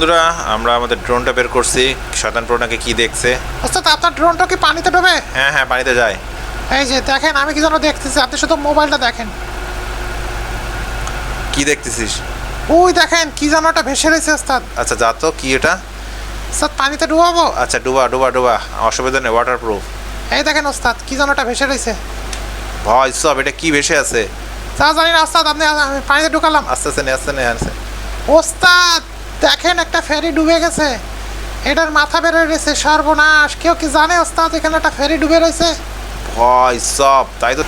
বন্ধুরা আমরা আমাদের ড্রোনটা বের করছি। শতান প্রোনাকে কি দেখছে? ওস্তাদ আপনার ড্রোনটা কি পানিতে ডোবে? হ্যাঁ হ্যাঁ পানিতে যায়। এই যে দেখেন আমি কি যেন দেখতেছি আপনি শুধু মোবাইলটা দেখেন। কি দেখতেছিস? ওই দেখেন কি যেন একটা ভেসে রয়েছে ওস্তাদ। আচ্ছা যা তো কি এটা? ওস্তাদ পানিতে ডুবাবো? আচ্ছা ডুবা ডুবা ডুবা। অসুবিধা নেই ওয়াটার প্রুফ এই দেখেন ওস্তাদ কি যেন একটা ভেসে রয়েছে। ভয় সব এটা কি ভেসে আছে? তা জানি না ওস্তাদ আপনি পানিতে ঢুকালাম। আস্তে আস্তে নে আস্তে নে আস্তে। ওস্তাদ! দেখেন একটা ফেরি ডুবে গেছে। এটার মাথা বের হয়ে গেছে সর্বনাশ। কেউ কি জানে ওস্তাদ এখানে একটা ফেরি ডুবে রয়েছে? ভয় সব তাই তো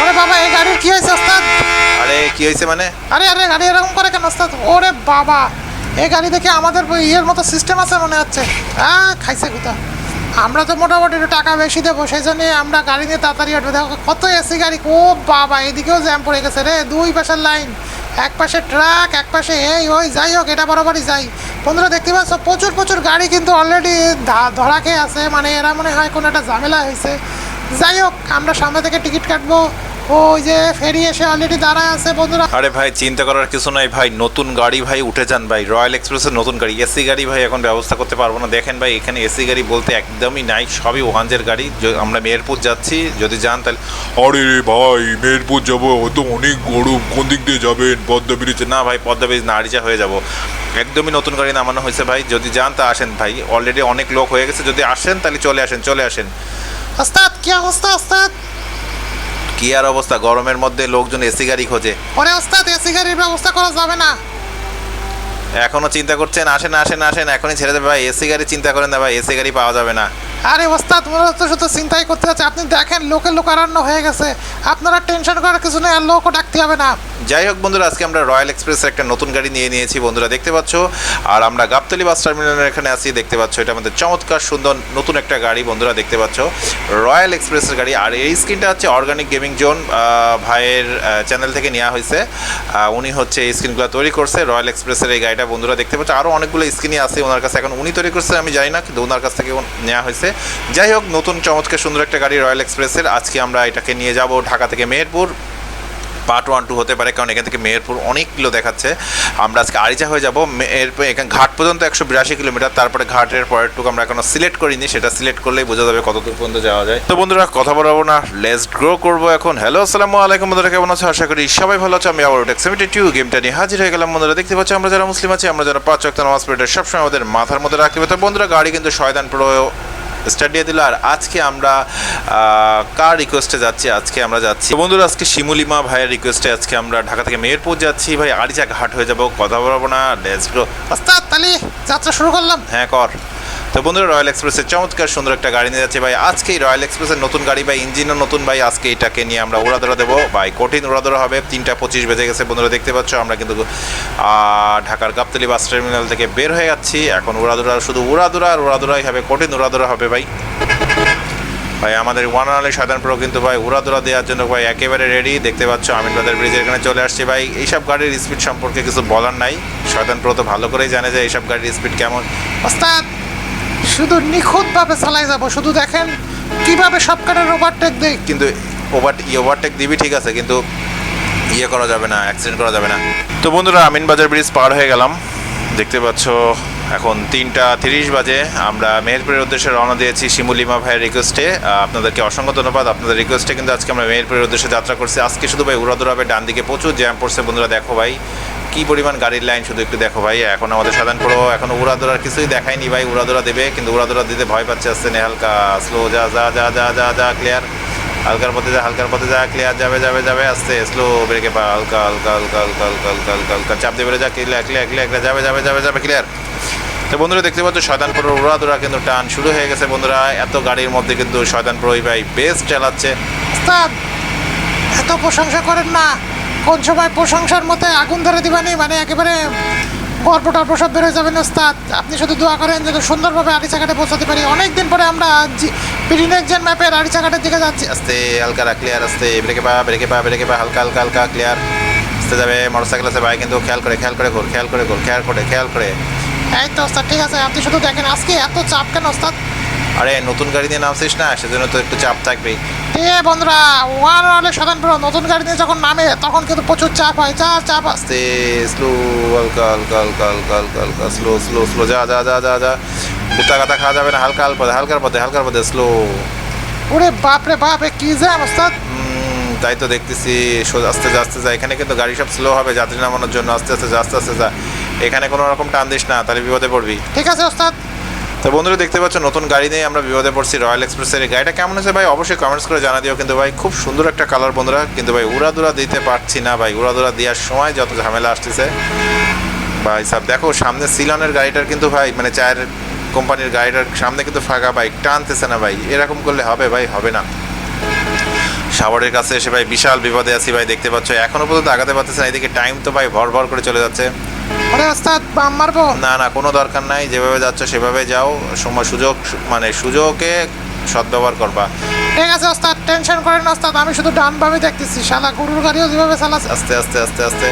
ওরে বাবা এই গাড়ির কি হয়েছে ওস্তাদ? আরে কি হয়েছে মানে? আরে আরে গাড়ি এরকম করে কেন ওস্তাদ? ওরে বাবা এই গাড়ি দেখে আমাদের ইয়ের মতো সিস্টেম আছে মনে হচ্ছে। হ্যাঁ খাইছে কোথা? আমরা তো মোটামুটি একটু টাকা বেশি দেবো সেই জন্য আমরা গাড়ি নিয়ে তাড়াতাড়ি উঠবো দেখো কত এসি গাড়ি ও বাবা এদিকেও জ্যাম পড়ে গেছে রে দুই পাশের লাইন। এক পাশে ট্রাক, এক পাশে এই, ওই, যাই হোক, এটা বরাবরই যাই। বন্ধুরা, দেখতে পাচ্ছ, প্রচুর প্রচুর গাড়ি কিন্তু অলরেডি ধরা খেয়ে আছে। মানে এরা মনে হয় কোনো একটা ঝামেলা হয়েছে। যাই হোক, আমরা সামনে থেকে টিকিট কাটবো। ওই যে ফেরি এসে অলরেডি দাঁড়ায় আছে বন্ধুরা। আরে ভাই চিন্তা করার কিছু নাই ভাই নতুন গাড়ি ভাই উঠে যান ভাই। রয়্যাল এক্সপ্রেসের নতুন গাড়ি এসি গাড়ি ভাই এখন ব্যবস্থা করতে পারব না। দেখেন ভাই এখানে এসি গাড়ি বলতে একদমই নাই সবই ওহানজের গাড়ি। আমরা মেহেরপুর যাচ্ছি যদি যান তাহলে আরে ভাই মেহেরপুর যাব তো অনেক গরম। কোন দিক দিয়ে যাবেন? পদ্মা ব্রিজে না ভাই পদ্মা ব্রিজ না আরিচা হয়ে যাব। একদমই নতুন গাড়ি নামানো হয়েছে ভাই। যদি যান তা আসেন ভাই। অলরেডি অনেক লোক হয়ে গেছে। যদি আসেন তাহলে চলে আসেন চলে আসেন। ওস্তাদ কি অবস্থা ওস্তাদ? কি আর অবস্থা? গরমের মধ্যে লোকজন এসি গাড়ি খোঁজে। ওরে ওস্তাদ এসি গাড়ির ব্যবস্থা করা যাবে না। এখনও চিন্তা করছেন আসেন আসেন আসেন এখনই ছেড়ে দেবে ভাই এসি গাড়ি চিন্তা করেন না ভাই এসি গাড়ি পাওয়া যাবে না। আরে ওস্তাদ, ওরা তো শুধু চিন্তাই করতে হচ্ছে আপনি দেখেন লোকে লোকারণ্য হয়ে গেছে। আপনারা টেনশন করার কিছু নেই, আর লোকও ডাকতে হবে না। যাই হোক বন্ধুরা, আজকে আমরা রয়্যাল এক্সপ্রেসের একটা নতুন গাড়ি নিয়ে নিয়েছি। বন্ধুরা, দেখতে পাচ্ছ? আর আমরা গাবতলি বাস টার্মিনালের এখানে আছি, দেখতে পাচ্ছ? এটা আমাদের চমৎকার, সুন্দর, নতুন একটা গাড়ি, বন্ধুরা, দেখতে পাচ্ছ? রয়্যাল এক্সপ্রেসের গাড়ি। আর এই স্ক্রিনটা হচ্ছে অর্গানিক গেমিং জোন ভাইয়ের চ্যানেল থেকে নেওয়া হয়েছে। উনি হচ্ছে এই স্ক্রিনগুলো তৈরি করছে, রয়্যাল এক্সপ্রেসের এই গাড়িটা। বন্ধুরা, দেখতে পাচ্ছ? আরও অনেকগুলো স্ক্রিনই আছে ওনার কাছে। এখন উনি তৈরি করছে, আমি জানি না, কিন্তু ওনার কাছ থেকে নেওয়া হয়েছে। যাই হোক, নতুন চমৎকার সুন্দর একটা গাড়ি রয়্যাল এক্সপ্রেসের। আজকে আমরা এটাকে নিয়ে যাব ঢাকা থেকে মেহেরপুর। পার্ট ওয়ান টু হতে পারে, কারণ এখান থেকে মেহেরপুর অনেক কিলো দেখাচ্ছে। আমরা আজকে আরিচা হয়ে যাব। মেহেরপুর, এখানে, ঘাট পর্যন্ত একশো বিরাশি কিলোমিটার। তারপরে ঘাটের পরেরটুকু আমরা এখনও সিলেক্ট করিনি, সেটা সিলেক্ট করলেই বোঝা যাবে কত দূর পর্যন্ত যাওয়া যায়। তো বন্ধুরা, কথা বলব না লেস গ্রো করব এখন। হ্যালো আসসালামু আলাইকুম বন্ধুরা, কেমন আছো? আশা করি সবাই ভালো আছে। আমি আবার টেক্সিমিটি টু গেমটা নিয়ে হাজির হয়ে গেলাম। বন্ধুরা, দেখতে পাচ্ছি, আমরা যারা মুসলিম আছি, আমরা যারা পাঁচ অক্ট নামাজ পড়ে সবসময় আমাদের মাথার মধ্যে রাখতে হবে। তো বন্ধুরা, গাড়ি কিন্তু শয়তান পুরো স্টার্ট দিয়ে দিল। আর আজকে আমরা কার রিকোয়েস্টে যাচ্ছি? আজকে আমরা যাচ্ছি। বন্ধুরা, আজকে শিমুলিমা ভাইয়ের রিকোয়েস্টে আজকে আমরা ঢাকা থেকে মেয়েরপুর যাচ্ছি। ভাই, আরিচা ঘাট হয়ে যাব, কথা বলব না লেটস তাহলে যাত্রা শুরু করলাম। হ্যাঁ কর। তো বন্ধুরা রয়্যাল এক্সপ্রেসের চমৎকার সুন্দর একটা গাড়ি নিয়ে যাচ্ছে ভাই। আজকেই রয়্যাল এক্সপ্রেসের নতুন গাড়ি ভাই ইঞ্জিনও নতুন ভাই, আজকে এটাকে নিয়ে আমরা উড়াদোড়া দেবো। ভাই, কঠিন উড়াদোড়া হবে, তিনটা পঁচিশ বেজে গেছে বন্ধুরা, দেখতে পাচ্ছ আমরা কিন্তু ঢাকার গাবতলি বাস টার্মিনাল থেকে বের হয়ে যাচ্ছি। এখন উড়াদোড়া, শুধু উড়াদোড়া আর উড়াদোড়াই হবে, কঠিন উড়াদোড়া হবে ভাই। ভাই, আমাদের ওয়ান সাধারণ প্রো কিন্তু ভাই, উড়াদোড়া দেওয়ার জন্য ভাই একেবারে রেডি দেখতে পাচ্ছ আমিন বাজার ব্রিজের এখানে চলে আসছি ভাই। এইসব গাড়ির স্পিড সম্পর্কে কিছু বলার নাই। শয়তান প্রো তো ভালো করেই জানে যে এইসব গাড়ির স্পিড কেমন। ওস্তাদ! শুধু নিখুঁতভাবে চালাই যাব, শুধু দেখেন কীভাবে সব কাটার ওভারটেক দেই। কিন্তু ওভার ওভারটেক দিবি ঠিক আছে, কিন্তু ইয়ে করা যাবে না অ্যাক্সিডেন্ট করা যাবে না। তো বন্ধুরা আমিন বাজার ব্রিজ পার হয়ে গেলাম। দেখতে পাচ্ছ, এখন তিনটা তিরিশ বাজে। আমরা মেহেরপুরের উদ্দেশ্যে রওনা দিয়েছি শিমুলিমা ভাইয়ের রিকোয়েস্টে আপনাদেরকে অসংখ্য ধন্যবাদ। আপনাদের রিকোয়েস্টে কিন্তু আজকে আমরা মেহেরপুরের উদ্দেশ্যে যাত্রা করছি। আজকে শুধু ভাই উড়াদুরা হবে ডান দিকে প্রচুর জ্যাম পড়ছে। বন্ধুরা, দেখো ভাই কি পরিমাণ গাড়ির লাইন শুধু একটু দেখো ভাই। এখন আমাদের সাধারণ এখন উড়াদোড়ার কিছুই দেখায়নি ভাই, উড়াদোড়া দেবে, কিন্তু উড়াদোড়া দিতে ভয় পাচ্ছে আসছে নে হালকা স্লো যা যা যা যা যা যা ক্লিয়ার হালকার পথে যা, হালকার পথে যা ক্লিয়ার যাবে যাবে যাবে, আস্তে স্লো ব্রেকে পা, হালকা হালকা হালকা হালকা হালকা হালকা হালকা হালকা, চাপ দিয়ে বেড়ে যা ক্লিয়ার ক্লিয়ার ক্লিয়ার যাবে যাবে যাবে যাবে ক্লিয়ার তো বন্ধুরা, দেখতে পাচ্ছ, শয়তানপুর উড়াদুরা কিন্তু টান শুরু হয়ে গেছে বন্ধুরা। এত গাড়ির মধ্যে কিন্তু শয়তানপুর ওই ভাই বেস্ট চালাচ্ছে। এত প্রশংসা করেন না। কোন সময় প্রশংসার মতো আগুন ধরে দিবানি? মানে একেবারে গর্ব টর্ব সব বেরোয় যাবেন ওস্তাদ। আপনি শুধু দোয়া করেন যাতে সুন্দরভাবে আরিচাঘাটে পৌঁছাতে পারি। অনেক দিন পরে আমরা পিডিনেকজেন ম্যাপের আরিচাঘাটের দিকে যাচ্ছি। আস্তে হালকা ক্লিয়ার আস্তে ব্রেকে পা ব্রেকে পা ব্রেকে পা হালকা হালকা হালকা ক্লিয়ার আস্তে যাবে মোটরসাইকেল আছে ভাই কিন্তু খেয়াল করে খেয়াল করে ঘোর খেয়াল করে ঘোর খেয়াল করে খেয়াল করে। এই তো ওস্তাদ ঠিক আছে আপনি শুধু দেখেন আজকে এত চাপ কেন ওস্তাদ? আরে নতুন গাড়ি দিয়ে নামছিস না সেজন্য তো একটু চাপ থাকবেই। এ বন্ধুরা ওয়ান হলে সাধারণ নতুন গাড়ি নিয়ে যখন নামে তখন কিন্তু প্রচুর চাপ হয়। চা চাপ আসে আস্তে স্লো হালকা হালকা হালকা হালকা হালকা হালকা স্লো স্লো স্লো যা যা যা যা যা। গুতা গাতা খাওয়া যাবে না হালকা হালকা হালকার পথে হালকার পথে স্লো ওরে বাপ রে বাপ এ কি জ্যাম ওস্তাদ তাই তো দেখতেছি আস্তে যা আস্তে যা। এখানে কিন্তু গাড়ি সব স্লো হবে যাত্রী নামানোর জন্য। আস্তে আস্তে যা আস্তে আস্তে যা। এখানে কোনো রকম টান দিস না তাহলে বিপদে পড়বি। ঠিক আছে ওস্তাদ। তো বন্ধুরা দেখতে পাচ্ছ, নতুন গাড়ি নিয়ে আমরা বিপদে পড়ছি রয়্যাল এক্সপ্রেসের গাড়িটা। কেমন আছে ভাই? অবশ্যই কমেন্টস করে জানা দিও কিন্তু ভাই, খুব সুন্দর একটা কালার বন্ধুরা। কিন্তু ভাই, উড়াদুরা দিতে পারছি না ভাই। উড়াদুরা দেওয়ার সময় যত ঝামেলা আসতেছে। ভাই সাহেব দেখো, সামনে সিলনের গাড়িটার কিন্তু ভাই মানে চায়ের কোম্পানির গাড়িটার সামনে কিন্তু ফাঁকা বাইক টানতেছে না ভাই। এরকম করলে হবে ভাই? হবে না। সাভারের কাছে এসে ভাই বিশাল বিপদে আছি ভাই। দেখতে পাচ্ছ, এখনও পর্যন্ত আগাতে পারতেছে না। এদিকে টাইম তো ভাই ভর ভর করে চলে যাচ্ছে। ওরে ওস্তাদ বাম মারবো? না না কোনো দরকার নাই যেভাবে যাচ্ছ সেভাবে যাও সময় সুযোগ মানে সুযোগে সদ্ব্যবহার করবা। ঠিক আছে ওস্তাদ টেনশন করেন ওস্তাদ আমি শুধু ডান ভাবে দেখতেছি শালা গরুর গাড়িও যেভাবে চালাচ্ছে। আস্তে আস্তে আস্তে আস্তে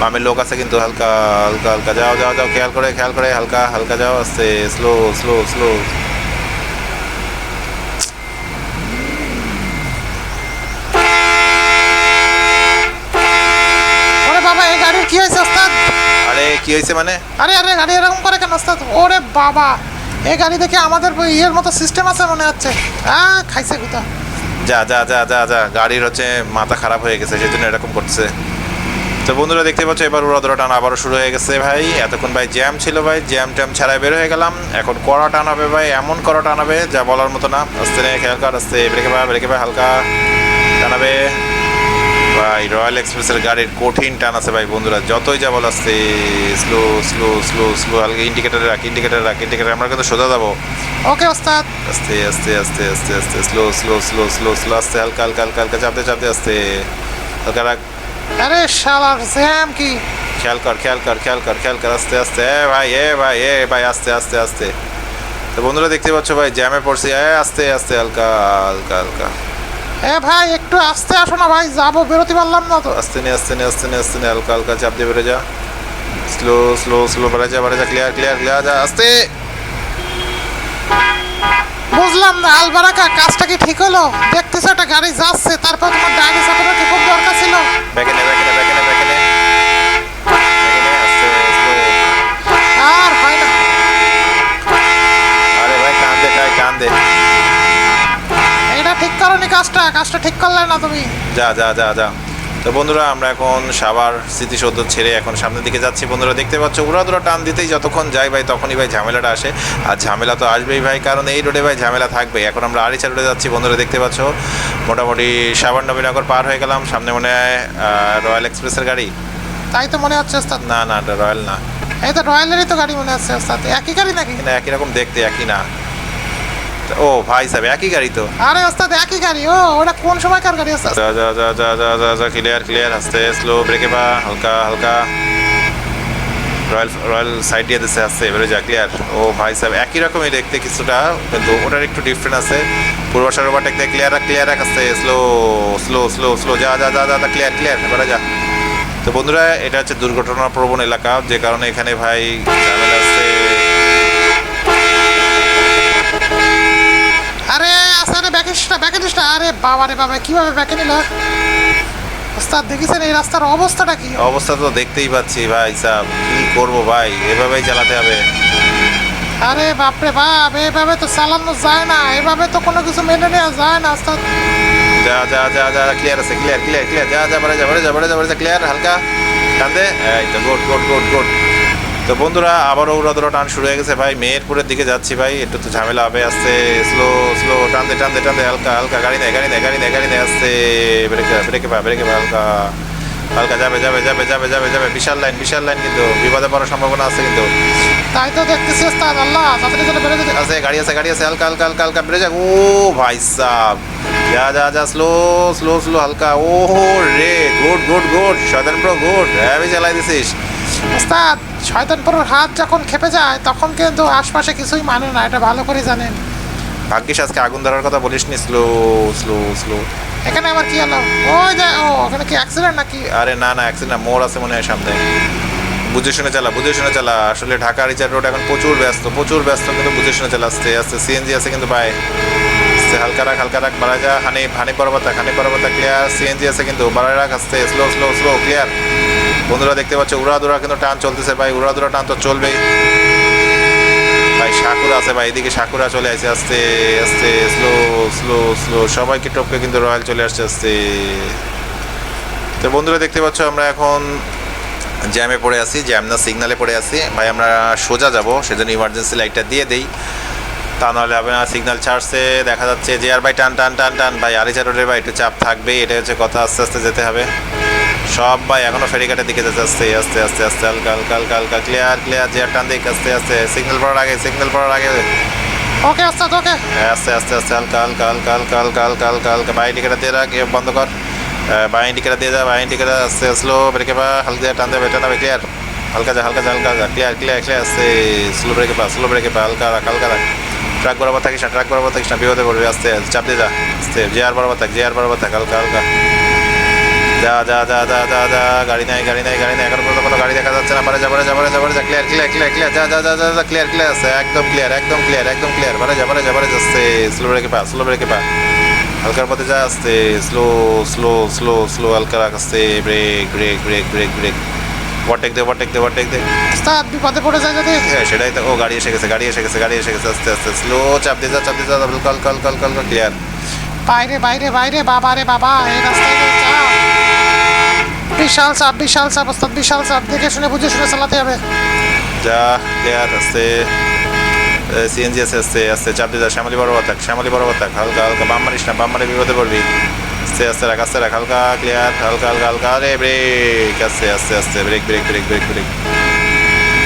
বামের লোক আছে কিন্তু হালকা হালকা হালকা যাও যাও যাও খেয়াল করে খেয়াল করে হালকা হালকা যাও আস্তে স্লো স্লো স্লো ওরে বাবা এই গাড়ির কি হয়েছে ওস্তাদ আরে কি হয়েছে মানে? আরে আরে গাড়ি এরকম করে কেন ওস্তাদ? ওরে বাবা! এই গাড়ি দেখে আমাদের ইয়ের মতো সিস্টেম আছে মনে হচ্ছে। হ্যাঁ খাইছে কোথা? যা যা যা যা যা গাড়ির হচ্ছে মাথা খারাপ হয়ে গেছে সেই জন্য এরকম করছে। তো বন্ধুরা দেখতে পাচ্ছ এবার উড়াদুরা টান আবারও শুরু হয়ে গেছে ভাই। এতক্ষণ ভাই জ্যাম ছিল ভাই জ্যাম ট্যাম ছাড়াই বের হয়ে গেলাম। এখন কড়া টানাবে ভাই এমন কড়া টানাবে যা বলার মতো না। আস্তে খেয়াল কর আস্তে ব্রেকে পা ব্রেকে পা হালকা টানাবে। ভাই রয়্যাল এক্সপ্রেসের গাড়ির কঠিন টান আছে ভাই বন্ধুরা। যতই যা বল আসতে স্লো স্লো স্লো স্লো হালকা ইন্ডিকেটারে রাখ ইন্ডিকেটারে রাখ ইন্ডিকেটার আমরা কিন্তু সোজা যাব। ওকে ওস্তাদ। আস্তে আস্তে আস্তে আস্তে আস্তে slow slow slow slow slow আস্তে হালকা হালকা হালকা হালকা চাপতে চাপতে আস্তে। হালকা রাখ। আরে শালার জ্যাম কি? খেয়াল কর খেয়াল কর খেয়াল কর খেয়াল কর আস্তে আস্তে এ ভাই এ ভাই এ ভাই আস্তে আস্তে আস্তে। তো বন্ধুরা দেখতে পাচ্ছ ভাই জ্যামে পড়ছি এ আস্তে আস্তে হালকা হালকা হালকা। এ ভাই একটু আস্তে আসো না ভাই যাব বেরোতে পারলাম না তো। আস্তে নে আস্তে নে আস্তে নে আস্তে নে হালকা হালকা চাপ দিয়ে যা। স্লো স্লো স্লো বেড়ে যা বেড়ে যা ক্লিয়ার ক্লিয়ার ক্লিয়ার যা আস্তে। বুঝলাম না আলবারাকা কাজটা কি ঠিক হলো? দেখতেছো একটা গাড়ি যাচ্ছে তারপর তোমার ডাইনি চাপানোর কি খুব দরকার ছিল? ব্যাগে নে ব্যাগে নে ব্যাগে নে ব্যাকে নে ব্যাকে নে আস্তে স্লো আর হয় না আরে ভাই টান দে টাই টান দে এটা ঠিক করনি কাজটা? কাজটা ঠিক করলে না তুমি? যা যা যা যা। তো বন্ধুরা আমরা এখন সাবার স্মৃতিসৌধ ছেড়ে এখন সামনের দিকে যাচ্ছি। বন্ধুরা দেখতে পাচ্ছ উড়াদুরা টান দিতেই যতক্ষণ যাই ভাই তখনই ভাই ঝামেলাটা আসে। আর ঝামেলা তো আসবেই ভাই কারণ এই রোডে ভাই ঝামেলা থাকবে এখন আমরা আড়িচা রোডে যাচ্ছি বন্ধুরা দেখতে পাচ্ছ। মোটামুটি সাবান নবীনগর পার হয়ে গেলাম। সামনে মনে হয় রয়্যাল এক্সপ্রেসের গাড়ি? তাই তো মনে হচ্ছে ওস্তাদ। না না রয়্যাল না। এই তো রয়্যালেরই তো গাড়ি মনে হচ্ছে ওস্তাদ। একই গাড়ি নাকি? না একই রকম দেখতে একই না। ও ভাই সাহেব একই গাড়ি তো আরে ওস্তাদ একই গাড়ি ও ওটা কোন সময়কার গাড়ি ওস্তাদ যা যা যা যা যা যা যা ক্লিয়ার ক্লিয়ার আস্তে স্লো ব্রেকে পা হালকা হালকা রয়্যাল রয়্যাল সাইড দিয়ে আসছে এবারে যা ক্লিয়ার ও ভাই সাহেব একই রকমই দেখতে কিছুটা কিন্তু ওটার একটু ডিফারেন্ট আছে পূর্বাশার ওভারটেক দিয়ে ক্লিয়ার রাখ ক্লিয়ার রাখ আসতে স্লো স্লো স্লো স্লো যা যা যা যা ক্লিয়ার ক্লিয়ার এবারে যা তো বন্ধুরা এটা হচ্ছে দুর্ঘটনা প্রবণ এলাকা যে কারণে এখানে ভাই ঝামেলা আরে আস্তে ব্যাকেশটা ব্যাকেনিসটা আরে বাবা রে বাবা কীভাবে ব্যাকে নিল? ওস্তাদ দেখেছেন এই রাস্তার অবস্থাটা কি? অবস্থা তো দেখতেই পাচ্ছি ভাই সাহেব কি করব ভাই? এভাবেই চালাতে হবে। আরে বাপরে বাপ এভাবে তো চালানো যায় না এভাবে তো কোনো কিছু মেনে নেওয়া যায় না ওস্তাদ। যা যা যা যা ক্লিয়ার আছে ক্লিয়ার ক্লিয়ার ক্লিয়ার যা যা বাড়ে যা বাড়ে যা বাড়ে যা বাড়ে যা ক্লিয়ার হালকা টানতে। এই তো গুড গুড গুড গুড তো বন্ধুরা আবারও উড়াদুরা টান শুরু হয়ে গেছে ভাই। মেহেরপুরের দিকে যাচ্ছি ভাই। একটু তো ঝামেলা হবে আসতে স্লো স্লো টানতে টানতে টানতে হালকা হালকা গাড়ি নেই গাড়ি নেই গাড়ি নেই গাড়ি নেই আসতে ব্রেকে ব্রেকে পা ব্রেকে পা হালকা। হালকা যাবে যাবে যাবে যাবে যাবে যাবে। বিশাল লাইন বিশাল লাইন কিন্তু বিপদে পড়ার সম্ভাবনা আছে কিন্তু। তাই তো দেখতেছি ওস্তাদ আল্লাহ তাড়াতাড়ি চলে। আছে গাড়ি আছে গাড়ি আছে হালকা হালকা হালকা হালকা বেড়ে যাক। ও ভাই সাহ যা যা যা স্লো স্লো স্লো হালকা। ও রে গুড গুড গুড শয়তান প্রো গুড হ্যাঁ চালাই দিছিস। ওস্তাদ শয়তানপুরের হাত যখন খেপে যায় তখন কিন্তু আশপাশে কিছুই মানে না এটা ভালো করে জানেন। ভাগ্যিস আজকে আগুন ধরার কথা বলিস নি স্লো স্লো স্লো। এখানে আবার কি হলো? ওই যে ও ওখানে কি অ্যাক্সিডেন্ট নাকি? আরে না না অ্যাক্সিডেন্ট মোড় আছে মনে হয় সামনে। বুঝে শুনে চালা বুঝে শুনে চালা। আসলে ঢাকা রিচার্ড রোড এখন প্রচুর ব্যস্ত প্রচুর ব্যস্ত কিন্তু বুঝে শুনে চালা। আস্তে আস্তে সিএনজি আছে কিন্তু আস্তে হালকা রাখ হালকা রাখ বাড়া যা হানি হানি পর্বত হানি পর্বত ক্লিয়ার সিএনজি আছে কিন্তু বাড়ায় রাখ আস্তে স্লো স্লো স্লো ক্লিয়ার বন্ধুরা দেখতে পাচ্ছ উড়া দুরা কিন্তু টান চলতেছে ভাই উড়া দুরা টান তো চলবেই। ভাই, সাকুরা আছে ভাই, এদিকে সাকুরা চলে আসছে, আস্তে আস্তে স্লো স্লো স্লো সবাইকে টপকে কিন্তু রয়্যাল চলে আসছে, আস্তে। তো বন্ধুরা দেখতে পাচ্ছ, আমরা এখন জ্যামে পড়ে আছি জ্যাম না সিগনালে পড়ে আছি। ভাই, আমরা সোজা যাব, সেজন্য ইমার্জেন্সি লাইটটা দিয়ে দেই। তা নাহলে হবে না সিগন্যাল ছাড়ছে, দেখা যাচ্ছে, যে আর ভাই, টান টান টান টান। ভাই, আরিচা রোডের ভাই, একটু চাপ থাকবেই এটা হচ্ছে কথা, আস্তে আস্তে যেতে হবে। সব ভাই এখনও ফেরিঘাটের দিকে যেতে আস্তে আস্তে আস্তে আস্তে হালকা হালকা হালকা হালকা ক্লিয়ার ক্লিয়ার যে টান দিক আস্তে আস্তে সিগন্যাল পড়ার আগে সিগন্যাল পড়ার আগে ওকে আস্তে ওকে আস্তে আস্তে আস্তে হালকা হালকা হালকা হালকা হালকা হালকা হালকা হালকা বাই টিকেটা দিয়ে রাখ বন্ধ কর বাই টিকেটা দিয়ে যা বাই টিকেটা আস্তে স্লো ব্রেকে পা হালকা টান দেবে টান দেবে ক্লিয়ার হালকা যা হালকা যা হালকা যা ক্লিয়ার ক্লিয়ার ক্লিয়ার আস্তে স্লো ব্রেকে পা স্লো ব্রেকে পা হালকা রাখ হালকা রাখ ট্রাক বরাবর থাকিস না ট্রাক বরাবর থাকিস না বিপদে পড়বি আস্তে চাপ দিয়ে যা আস্তে যে আর বরাবর থাক যে আর বরাবর থাক হালকা হালকা যা যা যা যা যা যা গাড়ি নাই গাড়ি নাই গাড়ি নাই এখন পর্যন্ত কোনো গাড়ি দেখা যাচ্ছে না বারে যা বারে যা বারে যা বারে যা ক্লিয়ার ক্লিয়ার ক্লিয়ার ক্লিয়ার যা যা যা যা যা ক্লিয়ার ক্লিয়ার আছে একদম ক্লিয়ার একদম ক্লিয়ার একদম ক্লিয়ার বারে যা বারে যা বারে যাচ্ছে স্লো ব্রেকে পা স্লো ব্রেকে পা হালকার পথে যা আসতে স্লো স্লো স্লো স্লো হালকা রাখ brake brake brake brake brake overtake দে ওভারটেক দে ওভারটেক দে ওস্তাদ বিপদে পড়ে যায় যদি হ্যাঁ সেটাই তো ও গাড়ি এসে গেছে গাড়ি এসে গেছে গাড়ি এসে গেছে আস্তে আস্তে স্লো চাপ দিয়ে যা চাপ দিয়ে যা call call call call call clear বাইরে বাইরে বাইরে বাবা রে বাবা এই রাস্তায় যে বিশাল চাপ বিশাল চাপ ওস্তাদ বিশাল চাপ। দেখে শুনে বুঝে শুনে চালাতে হবে। যা ক্লিয়ার আসতে সিএনজি আছে আস্তে আস্তে চাপ দিয়ে যা শ্যামলি বরাবর থাক শ্যামলি বরাবর থাক হালকা হালকা বাম মারিস না বাম মারি বিপদে পড়বি। আস্তে আস্তে রাখ আস্তে রাখ হালকা ক্লিয়ার হালকা হালকা হালকা আরে ব্রেক আস্তে আস্তে আস্তে brake brake brake brake brake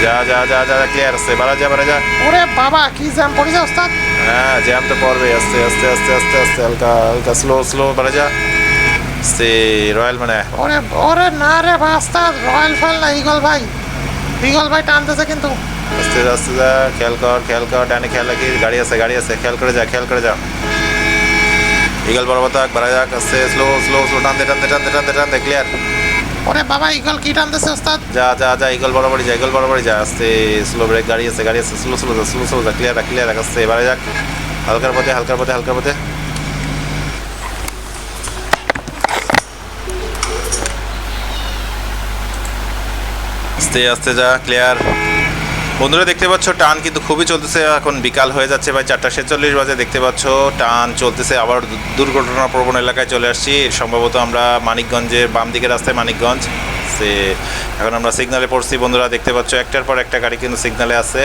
যা যা যা যা ক্লিয়ার আছে বাড়া যা বাড়া যা। ওরে বাবা কি জ্যাম পড়েছে ওস্তাদ? হ্যাঁ জ্যাম তো পড়বে আস্তে আস্তে আস্তে আস্তে আস্তে হালকা হালকা স্লো স্লো বাড়া যা। আস্তে রয়্যাল মানে ওরে ওরে না রে ওস্তাদ রয়্যাল ফেল না ইগল ভাই। ইগল ভাই টানতেছে কিন্তু। আস্তে আস্তে যা খেয়াল কর খেয়াল কর ডানে খেয়াল রাখি গাড়ি আছে গাড়ি আছে খেয়াল করে যা খেয়াল করে যা। ইগল বরাবর থাক বাড়া যাক আস্তে স্লো স্লো স্লো টানতে টানতে টানতে টানতে টানতে ক্লিয়ার ওরে বাবা ইগল কি টানতেছে ওস্তাদ? যা যা যা ইগল বরাবরই যা ইগল বরাবরই যা আস্তে স্লো ব্রেক গাড়ি আছে গাড়ি আছে স্লো স্লো যা স্লো স্লো যা ক্লিয়ার রাখ ক্লিয়ার রাখ আস্তে এবারে যাক। হালকার পথে হালকার পথে হালকার পথে। আস্তে আস্তে যা ক্লিয়ার বন্ধুরা, দেখতে পাচ্ছ, টান কিন্তু খুবই চলতেছে। এখন বিকাল হয়ে যাচ্ছে, ভাই চারটা ছেচল্লিশ বাজে। দেখতে পাচ্ছ, টান চলতেছে। আবার দুর্ঘটনা প্রবণ এলাকায় চলে আসছি। সম্ভবত আমরা মানিকগঞ্জের বাম দিকের রাস্তায় মানিকগঞ্জ। সে এখন আমরা সিগনালে পড়ছি, বন্ধুরা। দেখতে পাচ্ছ, একটার পর একটা গাড়ি কিন্তু সিগনালে আছে।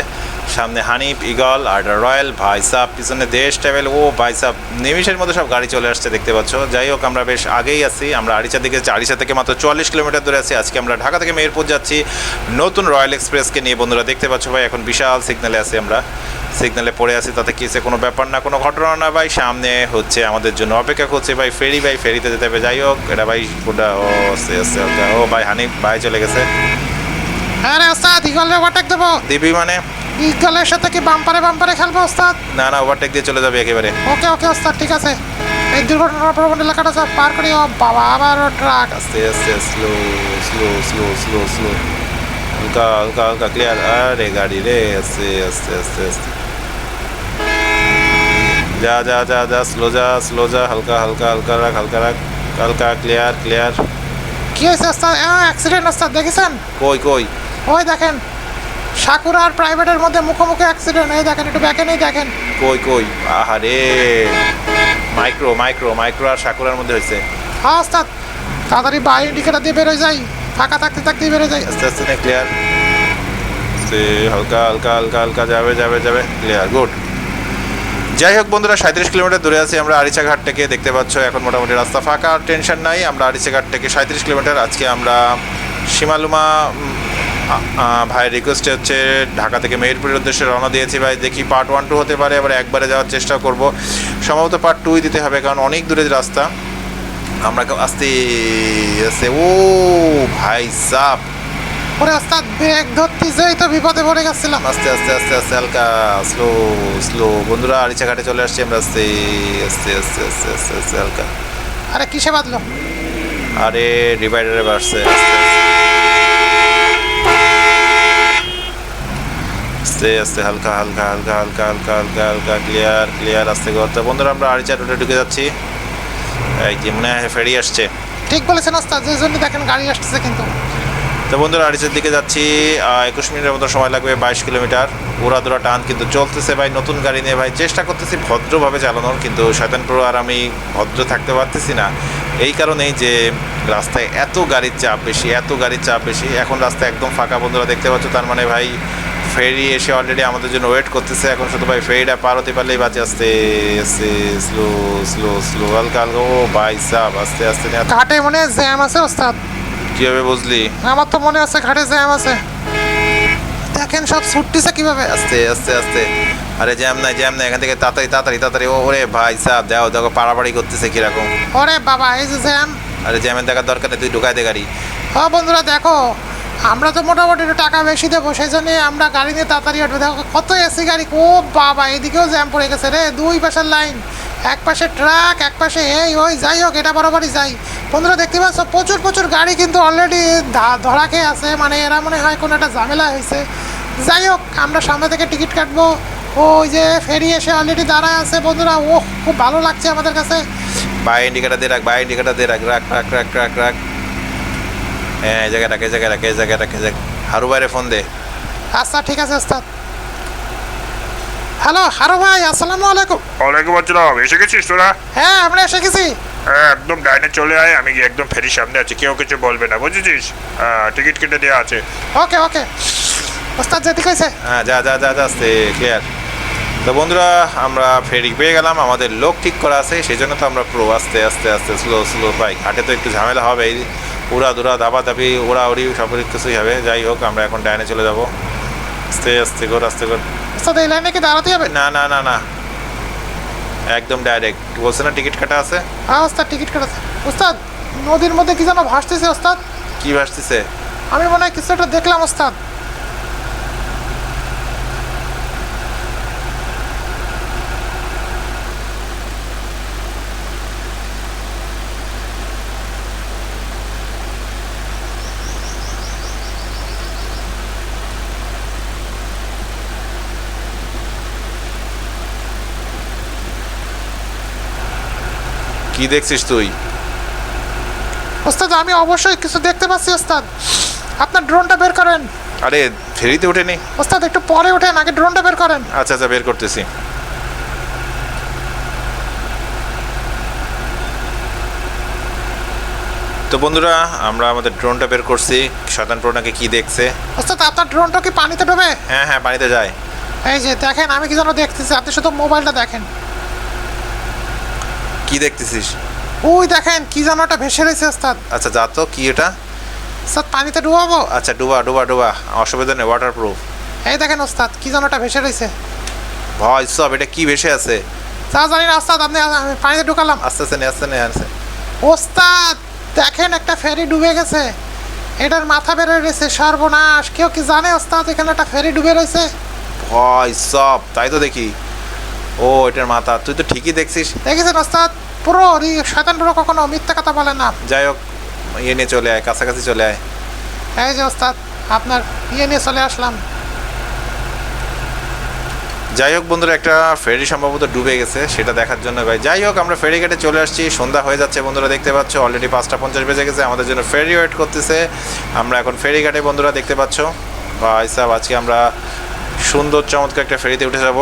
সামনে হানিফ ইগল আর রয়্যাল, ভাইসাব, পিছনে দেশ ট্রাভেল, ও ভাইসাব নিমিষের মধ্যে সব গাড়ি চলে আসছে দেখতে পাচ্ছ। যাই হোক, আমরা বেশ আগেই আছি। আমরা আরিচা দিকে আরিচা থেকে মাত্র চুয়াল্লিশ কিলোমিটার দূরে আছি। আজকে আমরা ঢাকা থেকে মেহেরপুর যাচ্ছি। নতুন রয়্যাল এক্সপ্রেসকে নিয়ে বন্ধুরা দেখতে পাচ্ছ ভাই, এখন বিশাল সিগনালে আছি আমরা। সিগনালে পড়ে আছি, তাতে কিসে কোনো ব্যাপার না, কোনো ঘটনা না ভাই? সামনে হচ্ছে আমাদের জন্য অপেক্ষা করছে ভাই, ফেরি ভাই, ফেরিতে যেতে হবে। যাই হোক, এটা ভাই, ও ও ভাই, হানিফ, ভাই চলে গেছে। হ্যাঁ রে ওস্তাদ ইগল ওভারটেক দেবো। দিবি মানে? ইগলের সাথে কি বাম্পারে বাম্পারে খেলব ওস্তাদ? না না ওভারটেক দিয়ে চলে যাবে একেবারে। ওকে ওকে ওস্তাদ ঠিক আছে। এই দুর্ঘটনা প্রবণ এলাকাটা সব পার করি ও বাবা আবার ট্রাক আস্তে আস্তে slow slow slow slow slow হালকা হালকা হালকা ক্লিয়ার আরে গাড়ি রে আস্তে আস্তে আস্তে আস্তে। যা যা যা যা স্লো যা স্লো যা হালকা হালকা হালকা রাখ হালকা রাখ। হালকা ক্লিয়ার ক্লিয়ার কি হয়েছে অ্যাক্সিডেন্ট ওস্তাদ দেখেছেন? কই কই? ওই দেখেন সাকুরা আর প্রাইভেটের মধ্যে মুখোমুখি অ্যাক্সিডেন্ট এই দেখেন একটু ব্যাকে নেই দেখেন। কই কই? আহারে। মাইক্রো মাইক্রো মাইক্রো আর সাকুরার মধ্যে হয়েছে হ্যাঁ ওস্তাদ তাড়াতাড়ি বাই ইন্ডিকেটার দিয়ে বেরোয় যাই। ফাঁকা থাকতে থাকতেই বেরোয় যাই। আস্তে আস্তে ক্লিয়ার সে হালকা হালকা হালকা হালকা যাবে যাবে যাবে। ক্লিয়ার গুড যাই হোক বন্ধুরা সাঁত্রিশ কিলোমিটার দূরে আছি আমরা আরিচাঘাট থেকে। দেখতে পাচ্ছ এখন মোটামুটি রাস্তা ফাঁকা আর টেনশন নাই। আমরা আরিচাঘাট থেকে সাঁত্রিশ কিলোমিটার। আজকে আমরা সীমালুমা ভাইয়ের রিকোয়েস্টে হচ্ছে ঢাকা থেকে মেহেরপুরের উদ্দেশ্যে রওনা দিয়েছি ভাই। দেখি পার্ট ওয়ান টু হতে পারে আবার একবারে যাওয়ার চেষ্টা করব। সম্ভবত পার্ট টুই দিতে হবে কারণ অনেক দূরে রাস্তা। আমরা আস্তে আস্তে ও ভাই সাপ। ওরে ওস্তাদ ব্রেক ধরতে যেই তো বিপদে পড়ে গেছিলাম। আস্তে আস্তে আস্তে আস্তে হালকা স্লো স্লো বন্ধুরা আরিচা ঘাটে চলে আসছি আমরা আস্তে আস্তে আস্তে আস্তে আস্তে আস্তে হালকা। আরে কিসে বাঁধলো? আরে ডিভাইডারে বাড়ছে আস্তে। আস্তে আস্তে হালকা হালকা হালকা হালকা হালকা হালকা হালকা ক্লিয়ার ক্লিয়ার আস্তে করতে বন্ধুরা আমরা আড়িচা রোডে ঢুকে যাচ্ছি। এই যে মনে হয় ফেরি আসছে। ঠিক বলেছেন ওস্তাদ যে জন্য দেখেন গাড়ি আসতেছে কিন্তু। তো বন্ধুরা আড়িচার দিকে যাচ্ছি। একুশ মিনিটের মতো সময় লাগবে বাইশ কিলোমিটার। উড়া দুরা টান কিন্তু চলতেছে ভাই নতুন গাড়ি নিয়ে ভাই। চেষ্টা করতেছি ভদ্রভাবে চালানোর কিন্তু শয়তানপুর আর আমি ভদ্র থাকতে পারতেছি না। এই কারণেই যে রাস্তায় এত গাড়ির চাপ বেশি এত গাড়ির চাপ বেশি। এখন রাস্তা একদম ফাঁকা বন্ধুরা দেখতে পাচ্ছ তার মানে ভাই ফেরি এসে অলরেডি আমাদের জন্য ওয়েট করতেছে। এখন শুধু ভাই ফেরিটা পার হতে পারলেই বাঁচে আস্তে আস্তে স্লো স্লো স্লো হালকা হালকা। ও ভাই সাব আস্তে আস্তে ঘাটে মনে হয় জ্যাম আছে ওস্তাদ। কীভাবে বুঝলি? আমার তো মনে আছে ঘাটে জ্যাম আছে। দেখেন সব ছুটতেছে কীভাবে। আস্তে আস্তে আস্তে। আরে জ্যাম নাই জ্যাম নাই এখান থেকে তাড়াতাড়ি তাড়াতাড়ি তাড়াতাড়ি। ওরে ভাই সাহ দেখো দেখো পাড়াপাড়ি করতেছে কীরকম। ওরে বাবা এই যে জ্যাম। আরে জ্যামের দেখার দরকার নেই তুই ঢুকাই দে গাড়ি। ও বন্ধুরা দেখো আমরা তো মোটামুটি একটু টাকা বেশি দেবো সেই জন্য আমরা গাড়ি নিয়ে তাড়াতাড়ি উঠবো দেখো কত এসি গাড়ি, ও বাবা, এদিকেও জ্যাম পড়ে গেছে রে। দুই পাশের লাইন এক পাশে ট্রাক এক পাশে এই, ওই, যাই হোক, এটা বরাবরই যাই। বন্ধুরা, দেখতে পাচ্ছ, প্রচুর প্রচুর গাড়ি কিন্তু অলরেডি ধরা খেয়ে আছে। মানে এরা মনে হয় কোনো একটা ঝামেলা হয়েছে। যাই হোক, আমরা সামনে থেকে টিকিট কাটবো। ওই যে ফেরি এসে অলরেডি দাঁড়ায় আছে, বন্ধুরা। ও খুব ভালো লাগছে আমাদের কাছে। বাই ইন্ডিকেটার দিয়ে রাখ বাই ইন্ডিকেটার দিয়ে রাখ রাখ রাখ রাখ রাখ রাখ। হ্যাঁ এই জায়গায় রাখ এই জায়গায় রাখ এই জায়গায় রাখ এই জায়গায় হারু বাইরে ফোন দে। আচ্ছা ঠিক আছে ওস্তাদ। হ্যালো হারো ভাই আসসালামু আলাইকুম। ওয়ালাইকুম আসসালাম। এসে গেছিস তোরা? হ্যাঁ আমরা এসে গেছি। হ্যাঁ একদম ডাইনে চলে আয় আমি একদম ফেরির সামনে আছি কেউ কিছু বলবে না বুঝেছিস? হ্যাঁ টিকিট কেটে দেওয়া আছে। ওকে ওকে। ওস্তাদ যেতে কইছে হ্যাঁ যা যা যা যা আস্তে ক্লিয়ার তো বন্ধুরা আমরা ফেরি পেয়ে গেলাম আমাদের লোক ঠিক করা আছে সেই জন্য তো আমরা প্রো আস্তে আস্তে আস্তে স্লো স্লো পাই ঘাটে তো একটু ঝামেলা হবে এই উড়া দুরা দাবা দাবি উড়া উড়ি সব কিছুই হবে। যাই হোক আমরা এখন ডাইনে চলে যাব। আস্তে আস্তে করে আস্তে করে। আস্তে এই লাইনে কি দাঁড়াতে হবে? না না না না। একদম ডাইরেক্ট। বলছে না টিকিট কাটা আছে? হ্যাঁ ওস্তাদ টিকিট কাটা আছে। ওস্তাদ নদীর মধ্যে কি যেন ভাসতেছে ওস্তাদ? কি ভাসতেছে? আমি মনে হয় কিছু একটা দেখলাম ওস্তাদ। কি দেখছিস তুই? ওস্তাদ আমি অবশ্যই কিছু দেখতে পাচ্ছি ওস্তাদ। আপনার ড্রোনটা বের করেন। আরে ফেরিতে ওঠেনি? ওস্তাদ একটু পরে ওঠেন আগে ড্রোনটা বের করেন। আচ্ছা আচ্ছা বের করতেছি। তো বন্ধুরা আমরা আমাদের ড্রোনটা বের করছি। শতান প্রোনাকে কি দেখছে? ওস্তাদ আপনার ড্রোনটা কি পানিতে ডোবে? হ্যাঁ হ্যাঁ পানিতে যায়। এই যে দেখেন আমি কি যেন দেখতেছি। আপনি শুধু মোবাইলটা দেখেন। কি দেখতেছিস? ওই দেখেন কি যেন একটা ভেসে রয়েছে ওস্তাদ। আচ্ছা যা তো কি এটা? ওস্তাদ পানিতে ডুবাবো? আচ্ছা ডুবা ডুবা ডুবা। অসুবিধা নেই ওয়াটার প্রুফ এই দেখেন ওস্তাদ কি যেন একটা ভেসে রয়েছে। ভয় সব এটা কি ভেসে আছে? তা জানি না ওস্তাদ আপনি আমি পানিতে ঢুকালাম। আস্তে আস্তে আস্তে নে আস্তে। ওস্তাদ দেখেন একটা ফেরি ডুবে গেছে। এটার মাথা বের হয়ে রয়েছে সর্বনাশ। কেউ কি জানে ওস্তাদ এখানে একটা ফেরি ডুবে রয়েছে? ভয় সব। তাই তো দেখি। ও এটার মাথা। তুই তো ঠিকই দেখছিস। দেখেছেন ওস্তাদ পুরো শয়তান পুরো কখনো মিথ্যা কথা বলে না। যাই হোক ইয়ে নিয়ে চলে আয় কাছাকাছি চলে আয়। এই যে ওস্তাদ আপনার ইয়ে নিয়ে চলে আসলাম। যাই হোক বন্ধুরা একটা ফেরি সম্ভবত ডুবে গেছে সেটা দেখার জন্য ভাই। যাই হোক আমরা ফেরি ঘাটে চলে আসছি সন্ধ্যা হয়ে যাচ্ছে বন্ধুরা দেখতে পাচ্ছ অলরেডি পাঁচটা পঞ্চাশ বেজে গেছে আমাদের জন্য ফেরি ওয়েট করতেছে। আমরা এখন ফেরি ঘাটে বন্ধুরা দেখতে পাচ্ছ। বা আজকে আমরা সুন্দর চমৎকার একটা ফেরিতে উঠে যাব।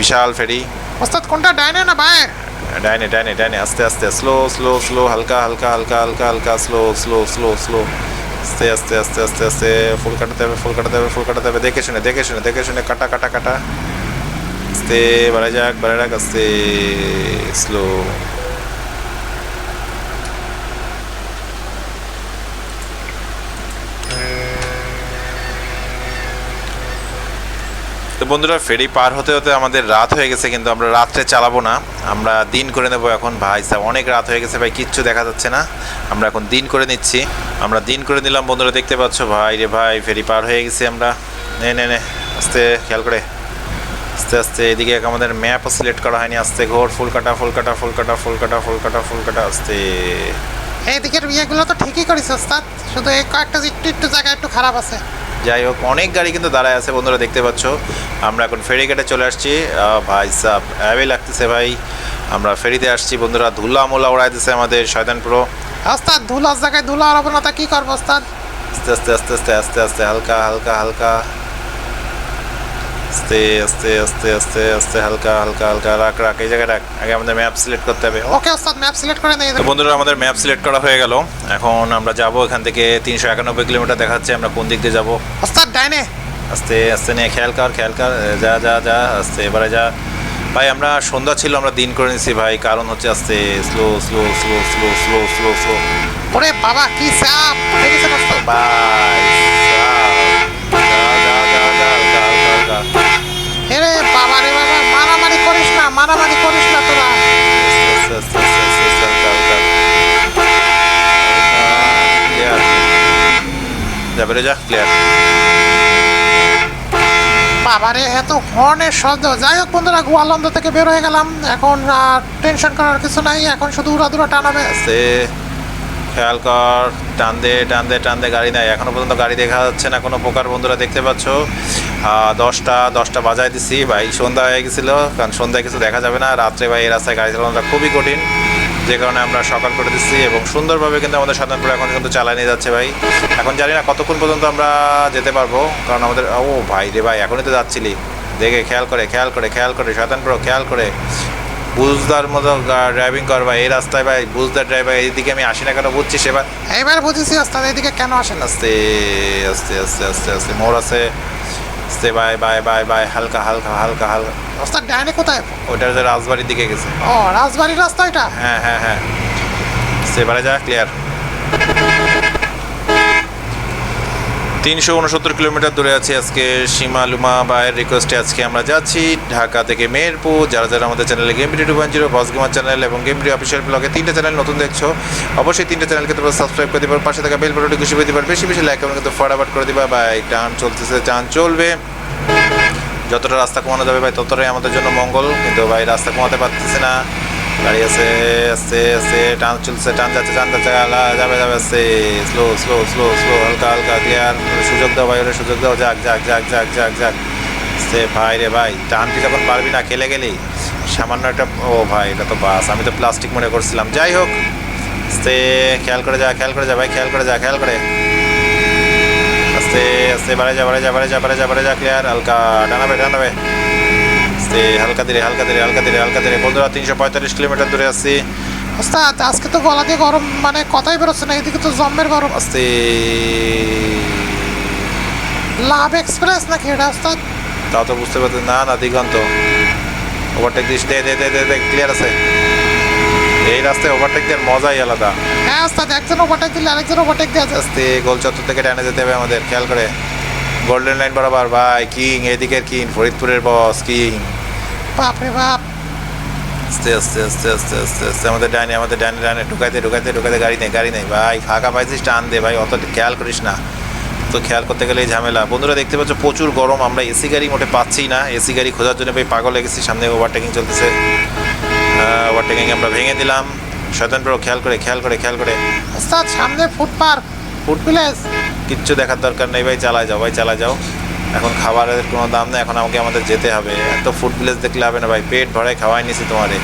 বিশাল ফেরি। ওস্তাদ কোনটা? ডাইনে না বায়ে? ডাইনে ডাইনে ডাইনে। আস্তে আস্তে স্লো স্লো স্লো হালকা হালকা হালকা হালকা হালকা স্লো স্লো স্লো স্লো আস্তে আস্তে আস্তে আস্তে আস্তে। ফুল কাটাতে হবে ফুল কাটাতে হবে ফুল কাটাতে হবে দেখে শুনে দেখে শুনে দেখে শুনে কাটা কাটা কাটা। আস্তে বাড়া যাক বাড়া যাক আস্তে স্লো তো বন্ধুরা, ফেরি পার হতে হতে আমাদের রাত হয়ে গেছে, কিন্তু আমরা রাত্রে চালাবো না। আমরা দিন করে নেব এখন। ভাই সাহেব, অনেক রাত হয়ে গেছে, ভাই কিচ্ছু দেখা যাচ্ছে না। আমরা এখন দিন করে নিচ্ছি। আমরা দিন করে নিলাম, বন্ধুরা, দেখতে পাচ্ছ। ভাই রে ভাই, ফেরি পার হয়ে গেছি আমরা। নে নে নে, আস্তে, খেয়াল করে। আস্তে আস্তে, এদিকে আমাদের ম্যাপও সিলেক্ট করা হয়নি। আস্তে, ঘোর, ফুল কাটা ফুল কাটা ফুল কাটা ফুল কাটা ফুল কাটা ফুল কাটা, আস্তে। এই দিকের ইয়েগুলো তো ঠিকই করিস, ওস্তাদ। শুধু এই কয়েকটা, একটু একটু জায়গা একটু খারাপ আছে। যাই হোক অনেক গাড়ি কিন্তু দাঁড়ায় আছে বন্ধুরা দেখতে পাচ্ছ। আমরা এখন ফেরি ফেরিঘাটে চলে আসছি। ভাই সাহ অ্যাবে লাগতেছে ভাই। আমরা ফেরিতে আসছি বন্ধুরা ধুলা মোলা উড়াই দিচ্ছে আমাদের শয়তানপুরো। আস্তাদ ধুলার জায়গায় ধুলা আর না তা কি করব আস্তাদ আস্তে আস্তে আস্তে আস্তে আস্তে আস্তে হালকা হালকা হালকা। আস্তে আস্তে আস্তে আস্তে আস্তে হালকা হালকা হালকা রাখ রাখ এই জায়গায় রাখ। আগে আমাদের ম্যাপ সিলেক্ট করতে হবে। ওকে ওস্তাদ ম্যাপ সিলেক্ট করে নেই তো বন্ধুরা আমাদের ম্যাপ সিলেক্ট করা হয়ে গেল। এখন আমরা যাব এখান থেকে তিনশো একানব্বই কিলোমিটার দেখাচ্ছে আমরা কোন দিক দিয়ে যাব। ওস্তাদ ডাইনে। আস্তে আস্তে নিয়ে খেয়াল কর খেয়াল কর যা যা যা আস্তে এবারে যা। ভাই আমরা সন্ধ্যা ছিল আমরা দিন করে নিছি ভাই কারণ হচ্ছে আস্তে slow slow slow slow slow slow slow ওরে বাবা কি চাপ। হয়ে গেছে ওস্তাদ বাই যা যা যা যা হালকা হালকা হালকা এরে বাবা রে বাবা মারামারি করিস না মারামারি করিস না তোরা আস্তে আস্তে আস্তে আস্তে আস্তে হালকা হালকা ক্লিয়ার যা বেরো যা ক্লিয়ার বাবারে এত হর্নের শব্দ। যাই হোক বন্ধুরা গোয়ালন্দ থেকে বের হয়ে গেলাম। এখন টেনশন করার কিছু নাই। এখন শুধু উড়াদুরা টানাবে আস্তে খেয়াল কর টান দে টান দে টান দে গাড়ি নাই। এখনও পর্যন্ত গাড়ি দেখা যাচ্ছে না কোনো প্রকার। বন্ধুরা দেখতে পাচ্ছ? দশটা দশটা বাজায় দিছি। ভাই সন্ধ্যা হয়ে গেছিল কারণ সন্ধ্যায় কিছু দেখা যাবে না। রাত্রে ভাই এই রাস্তায় গাড়ি চালানোটা খুবই কঠিন। যে কারণে আমরা সকাল করে দিচ্ছি এবং সুন্দরভাবে কিন্তু আমাদের সাধারণপুর এখন কিন্তু চালায় নিয়ে যাচ্ছে ভাই। এখন জানি না কতক্ষণ পর্যন্ত আমরা যেতে পারব কারণ আমাদের ও ভাই রে ভাই এখনই তো যাচ্ছিলি। দেখে খেয়াল করে খেয়াল করে খেয়াল করে সাধারণপুর খেয়াল করে। বুঝদার মতো ড্রাইভিং কর ভাই এই রাস্তায় ভাই বুঝদার ড্রাইভার এইদিকে আমি আসি না কেন বুঝছিস এবার? এইবার বুঝেছি ওস্তাদ এদিকে কেন আসেন আস্তে আস্তে আস্তে আস্তে আস্তে মোড় আছে। আস্তে বাই বাই বাই বাই হালকা হালকা হালকা হালকা। রাস্তা ডাইনে কোথায়? ওটা যে রাজবাড়ির দিকে গেছে। ও রাজবাড়ির রাস্তা এটা? হ্যাঁ হ্যাঁ হ্যাঁ। সেবারে যা ক্লিয়ার তিনশো উনসত্তর কিলোমিটার দূরে আছি আজকে সীমা লুমা বায়ের রিকোয়েস্টে আজকে আমরা যাচ্ছি ঢাকা থেকে মেহেরপুর। যারা যারা আমাদের চ্যানেলে game two point zero boss gamer channel এবং গেম ভিডিও অফিসিয়াল ব্লগে তিনটে চ্যানেল নতুন দেখছ, অবশ্যই তিনটে চ্যানেলকে তোমরা সাবস্ক্রাইব করে দিবার পাশে থাকা বেল বাটনটি খুশি করে দিবার বেশি বেশি লাইক এবং কিন্তু ফটাফট করে দিবা। বা টান চলতেছে টান চলবে। যতটা রাস্তা কমানো যাবে ভাই, ততটাই আমাদের জন্য মঙ্গল। কিন্তু ভাই, রাস্তা কমাতে পারতেছে না। গাড়ি আছে আস্তে আস্তে টান চলছে, টান যাচ্ছে টান যাচ্ছে যাবে যাবে আস্তে স্লো স্লো স্লো স্লো হালকা হালকা ক্লিয়ার সুযোগ দাও ভাই, ওরে সুযোগ দাও, যাক যাক যাক যাক যাক যাক। সে ভাই রে ভাই টানতে যখন পারবি না, খেলে গেলি? সামান্য একটা, ও ভাই, এটা তো বাস, আমি তো প্লাস্টিক মনে করছিলাম। যাই হোক আস্তে খেয়াল করে যা, খেয়াল করে যা ভাই, খেয়াল করে যা, খেয়াল করে। আস্তে আস্তে বাড়ে যা বাড়ে যা বাড়ে যা বাড়ে যা বাড়ে যা ক্লিয়ার হালকা, টানাবে টানাবে। আস্তে হালকা ধীরে হালকা ধীরে হালকা ধীরে হালকা ধীরে। বন্ধুরা তিনশো পঁয়তাল্লিশ কিলোমিটার দূরে আসছি ওস্তাদ আজকে তো গলা দিয়ে গরম মানে কথাই বেরোচ্ছে না এদিকে তো জম্মের গরম। আস্তে লাভ এক্সপ্রেস নাকি এটা ওস্তাদ? তাও তো বুঝতে পারছি। না না দিগন্ত। ওভারটেক দিস দে দে দে দে দে ক্লিয়ার আছে। এই রাস্তায় ওভারটেক দেওয়ার মজাই আলাদা। হ্যাঁ ওস্তাদ একজন ওভারটেক দিলে আরেকজন ওভারটেক দেওয়া যায়। আস্তে গোল চত্বর থেকে টানে যেতে হবে আমাদের খেয়াল করে। গোল্ডেন লাইন বরাবর ভাই কিং এদিকের কিং ফরিদপুরের বস কিং বাপরে বাপ। আস্তে আস্তে আস্তে আস্তে আস্তে আস্তে। আমাদের ডাইনে আমাদের ডাইনে ডাইনে। ঢুকাইতে ঢুকাইতে ঢুকাইতে গাড়ি নেই গাড়ি নেই। ভাই ফাঁকা পাইছিস টান দে। ভাই অত খেয়াল করিস না। তো খেয়াল করতে গেলে ঝামেলা। বন্ধুরা দেখতে পাচ্ছ প্রচুর গরম। আমরা এসি গাড়ি মোটে পাচ্ছি না। এসি গাড়ি খোঁজার জন্য ভাই পাগল লেগেছি সামনে ওভারটেকিং চলতেছে। ওভারটেকিং আমরা ভেঙে দিলাম। শয়তান প্রো খেয়াল করে খেয়াল করে খেয়াল করে। সামনে ফুড পার্ক ফুড ভিলেজ কিচ্ছু দেখার দরকার নেই। ভাই চালা যাও ভাই চালা যাও। এখন খাবারের কোনো দাম নেই এখন আমাকে আমাদের যেতে হবে। এত ফুড ভিলেজ দেখলে হবে না ভাই পেট ভরায় খাওয়াই নিছি তোমারে।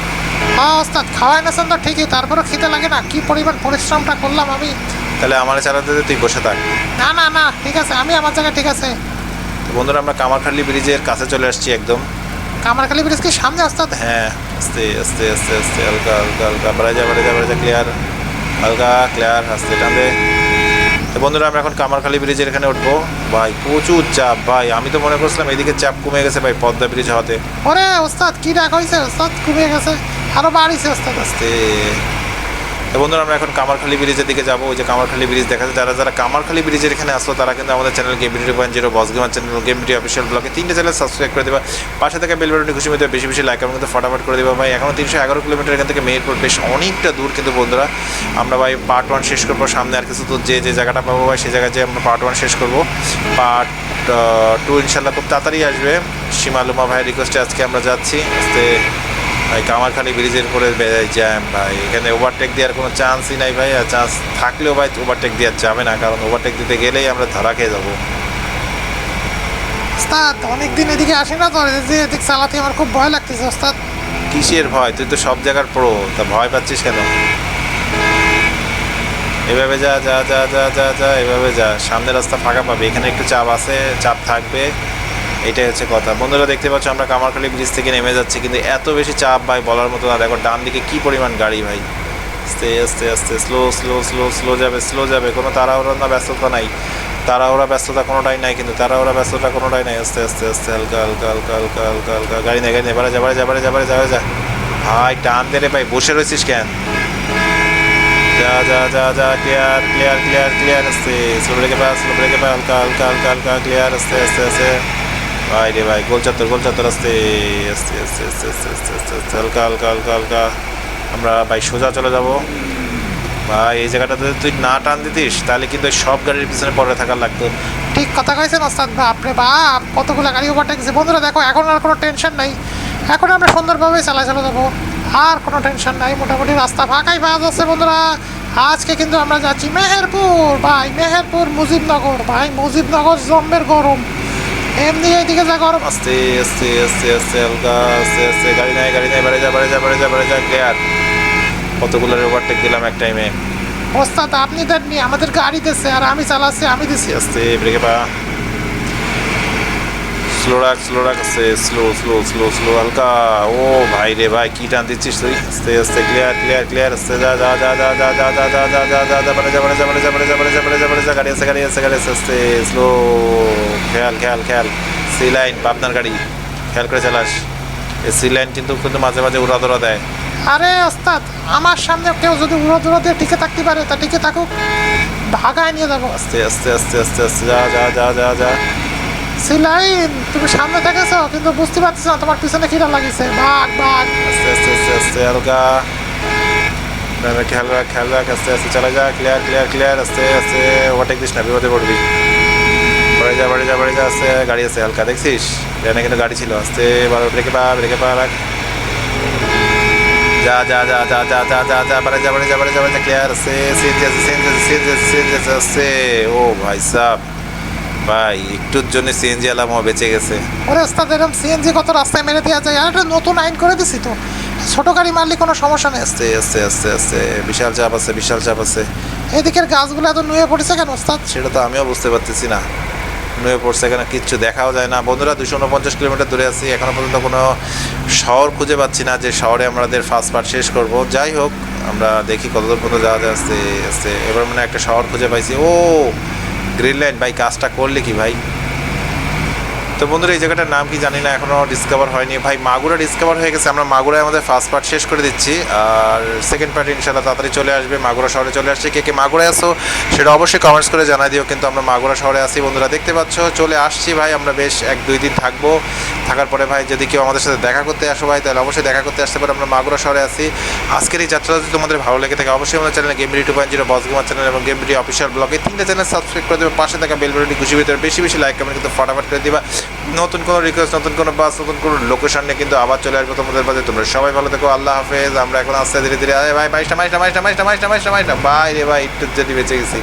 হ্যাঁ ওস্তাদ খাওয়াই না তো ঠিকই তারপরে খিদে লাগে না। কি পরিমাণ পরিশ্রমটা করলাম আমি। তাহলে আমার চালাতে দে, তুই বসে থাক। না না না ঠিক আছে আমি আমার জায়গায় ঠিক আছে। তো বন্ধুরা আমরা কামারখালি ব্রিজের কাছে চলে আসছি একদম। কামারখালি ব্রিজ কি সামনে ওস্তাদ? হ্যাঁ আস্তে আস্তে আস্তে আস্তে হালকা হালকা হালকা বাড়া যা বাড়া যা বাড়া যা ক্লিয়ার হালকা ক্লিয়ার আস্তে টানবে। তো বন্ধুরা আমরা এখন কামারখালি ব্রিজের এখানে উঠবো। ভাই প্রচুর চাপ ভাই। আমি তো মনে করছিলাম এদিকে চাপ কমে গেছে ভাই পদ্মা ব্রিজ হতে ওরে ওস্তাদ কি ডাক হয়েছে ওস্তাদ কমে গেছে। আরও বাড়িছে ওস্তাদ। আস্তে। তো বন্ধুরা, আমরা এখন কামারখালি ব্রিজের দিকে যাব। ওই যে কামারখালি ব্রিজ দেখা যায় যারা যারা কামারখালি ব্রিজের এখানে আসলো, তারা কিন্তু আমাদের channel game video point zero boss gamer channel game video official ব্লগে তিনটে চ্যানেল সাবস্ক্রাইব করে দেবা। পাশে থেকে বেল বাটনটি খুশি মতো বেশি বেশি লাইক এবং কিন্তু ফটাফট করে দেবা। ভাই এখনও তিনশো এগারো কিলোমিটার এখান থেকে মেহেরপুর, বেশ অনেকটা দূর কিন্তু বন্ধুরা। আমরা ভাই পার্ট ওয়ান শেষ করব। সামনে আর কিছু তো যে যে জায়গাটা পাবো ভাই সেই জায়গায় যে আমরা পার্ট ওয়ান শেষ করব। পার্ট টু ইনশাল্লাহ খুব তাড়াতাড়ি আসবে। সীমালুমা ভাইয়ের রিকোয়েস্টে আজকে আমরা যাচ্ছি। আস্তে ভাই কামারখালি ব্রিজের উপরে জ্যাম ভাই। এখানে ওভারটেক দেওয়ার কোনো চান্সই নাই ভাই আর চান্স থাকলেও ভাই ওভারটেক দেওয়ার যাবে না কারণ ওভারটেক দিতে গেলেই আমরা ধরা খেয়ে যাব। ওস্তাদ অনেকদিন এদিকে আসি না তো যে এদিক চালাতে আমার খুব ভয় লাগতেছে ওস্তাদ। কিসের ভয়? তুই তো সব জায়গার প্রো তা ভয় পাচ্ছিস কেন? এভাবে যা যা যা যা যা যা এভাবে যা। সামনের রাস্তা ফাঁকা পাবে এখানে একটু চাপ আছে চাপ থাকবে। এটাই হচ্ছে কথা। বন্ধুরা, দেখতে পাচ্ছ আমরা কামারখালি ব্রিজ থেকে নেমে যাচ্ছি, কিন্তু এত বেশি চাপ ভাই বলার মতো না। দেখো ডান দিকে কি পরিমাণ গাড়ি ভাই? আস্তে আস্তে আস্তে স্লো স্লো স্লো স্লো যাবে স্লো যাবে। কোনো তাড়াহুড়ো না ব্যস্ততা নাই। তাড়াহুড়া ব্যস্ততা কোনোটাই নাই, কিন্তু তাড়াহুড়া ব্যস্ততা কোনোটাই নাই। আস্তে আস্তে আস্তে, হালকা হালকা হালকা হালকা হালকা হালকা। গাড়ি নেই গাড়ি নেই বাড়ে যা বাড়ে যা বাড়ে যা বাড়ে যা বাড়ে যা। ভাই, টান দে রে ভাই, বসে রয়েছিস কেন? যা যা যা যা ক্লিয়ার ক্লিয়ার ক্লিয়ার ক্লিয়ার আস্তে। স্লো ব্রেকে পা স্লো ব্রেকে পা, হালকা হালকা হালকা হালকা ক্লিয়ার আস্তে আস্তে আস্তে। ভাই রে ভাই, গোল চত্বর গোল চত্বর আস্তে আস্তে আস্তে আস্তে আস্তে আস্তে আস্তে আস্তে, হালকা হালকা হালকা হালকা। আমরা ভাই সোজা চলে যাব। ভাই, এই জায়গাটাতে তুই না টান দিতিস, তাহলে কিন্তু সব গাড়ির পিছনে পরে থাকার লাগতো। ঠিক কথা কইছেন, ওস্তাদ বাপরে বাপ, কতগুলো গাড়ি ওভারটেকছে বন্ধুরা, দেখো, এখন আর কোনো টেনশন নাই। এখন আমরা সুন্দরভাবে চালা চলে যাব। আর কোনো টেনশন নাই, মোটামুটি রাস্তা ফাঁকাই পাওয়া যাচ্ছে, বন্ধুরা। আজকে কিন্তু আমরা যাচ্ছি মেহেরপুর। ভাই, মেহেরপুর মুজিবনগর। ভাই, মুজিবনগর জম্মের গরম। এমনি এইদিকে যা গরম। আস্তে আস্তে আস্তে আস্তে হালকা আস্তে আস্তে গাড়ি নাই গাড়ি নাই বাড়ে যা বাড়ে যা বাড়ে যা বাড়ে যা গেয়ার কতগুলো ওভারটেক দিলাম এক টাইমে ওস্তাদ আপনি দেননি আমাদের গাড়ি দিচ্ছে আর আমি চালাচ্ছি আমি দিছি। আস্তে ব্রেকে পা। স্লো রাখ স্লো রাখ আস্তে স্লো স্লো স্লো স্লো হালকা ও ভাই রে ভাই কি টান দিচ্ছিস তুই আস্তে আস্তে ক্লিয়ার ক্লিয়ার ক্লিয়ার আস্তে যা যা যা যা যা যা যা যা যা যা যা যা যা যা বাড়ে যা বাড়ে যা বাড়ে যা যা বাড়ে যা গাড়ি আছে গাড়ি আছে গাড়ি আছে আস্তে স্লো খেয়াল খেয়াল খেয়াল সি লাইন পাবনার গাড়ি খেয়াল করে চালাস এই সি লাইন কিন্তু কিন্তু মাঝে মাঝে উড়া দৌড়া দেয় আরে ওস্তাদ আমার সামনে কেউ যদি উড়ো দুড়ো দিয়ে টিকে থাকতে পারে তা টিকে থাকুক ভাগায় নিয়ে যাব আস্তে আস্তে আস্তে আস্তে আস্তে যা যা যা যা যা সিলাইন, তুমি সামনে থেকেছো কিন্তু বুঝতে পারছিস না, তোমার পিছনে কিরা লাগিছে। বাঘ বাঘ। আস্তে আস্তে আস্তে আস্তে হালকা ড্রাইভার খেয়াল রাখ খেয়াল রাখ, আস্তে আস্তে, চালা যা ক্লিয়ার ক্লিয়ার ক্লিয়ার আস্তে আস্তে ওভারটেক দিস না, বিপদে পড়বি। বাড়ি যা বাড়ি যা বাড়ি যা, আস্তে, গাড়ি আছে, হালকা, দেখছিস? এখানে কিন্তু গাড়ি ছিল, আস্তে, বারো ব্রেকে পা ব্রেকে পা, রাখ। যা যা যা যা যা যা যা যা বাড়ি যা বাড়ি যা বাড়ি যা বাড়ি যা ক্লিয়ার আছে আছে সিএনজি আছে সিএনজি আছে আস্তে ও ভাই সাহ ভাই একটুর জন্য সিএনজি আলাম বেঁচে গেছে। ওরে ওস্তাদ এরকম সিএনজি কত রাস্তায় মেরে দেওয়া যায়? আর একটা নতুন আইন করে দিছি তো। ছোট গাড়ি মারলে কোনো সমস্যা নেই। আস্তে আস্তে আস্তে আস্তে বিশাল চাপ আছে বিশাল চাপ আছে। এদিকের গাছগুলো এত নুয়ে পড়েছে কেন ওস্তাদ? সেটা তো আমিও বুঝতে পারতেছি না। নুয়ে পড়ছে এখানে কিচ্ছু দেখাও যায় না। বন্ধুরা দুশো উনপঞ্চাশ কিলোমিটার দূরে আছি। এখনও পর্যন্ত কোনো শহর খুঁজে পাচ্ছি না যে শহরে আমাদের ফার্স্ট পার্ট শেষ করব। যাই হোক আমরা দেখি কতদূর পর্যন্ত যাওয়া যায়। আস্তে আস্তে এবার মানে একটা শহর খুঁজে পাইছি। ও গ্রিন লাইন ভাই কাজটা করলে কি ভাই? তো বন্ধুরা, এই জায়গাটার নাম কি জানি না, এখনও ডিসকভার হয়নি। ভাই, মাগুরা ডিসকভার হয়ে গেছে, আমরা মাগুরায় আমাদের ফার্স্ট পার্ট শেষ করে দিচ্ছি। আর সেকেন্ড পার্ট ইনশাল্লাহ তাড়াতাড়ি চলে আসবে, মাগুরা শহরে চলে আসছে। কে কে মাগুরায় আসো সেটা অবশ্যই কমেন্টস করে জানাই দিও, কিন্তু আমরা মাগুরা শহরে আসি বন্ধুরা, দেখতে পাচ্ছ, চলে আসছি ভাই, আমরা বেশ এক দুই দিন থাকব। থাকার পরে ভাই, যদি কেউ আমাদের সাথে দেখা করতে আসো ভাই, তাহলে অবশ্যই দেখা করতে আসতে পারে, আমরা মাগুরা শহরে আসি আজকের এই যাত্রা যদি তোমাদের ভালো লেগে থাকে, অবশ্যই আমাদের channel GameBD two point zero boss gamer channel এবং গেমবিডি অফিসিয়াল ব্লগে তিনটে চ্যানেল সাবস্ক্রাইব করে দেবে, পাশে থাকা বেল বাটনটি খুশি ভিতরে বেশি বেশি লাইক কমেন্ট কিন্তু ফটাফট করে দিবা। নতুন কোনো রিকোয়েস্ট নতুন কোনো বাস নতুন কোনো লোকেশন নিয়ে কিন্তু আবার চলে আসব তোমাদের মাঝে। তোমরা সবাই ভালো থেকো, আল্লাহ হাফেজ। আমরা এখন আস্তে ধীরে ধীরে, আরে ভাই, বাইশটা বাইশটা বাইশটা বাইশটা বাইশটা বাইশটা বাইশটা। বাই রে ভাই, একটু যদি বেঁচে গেছি।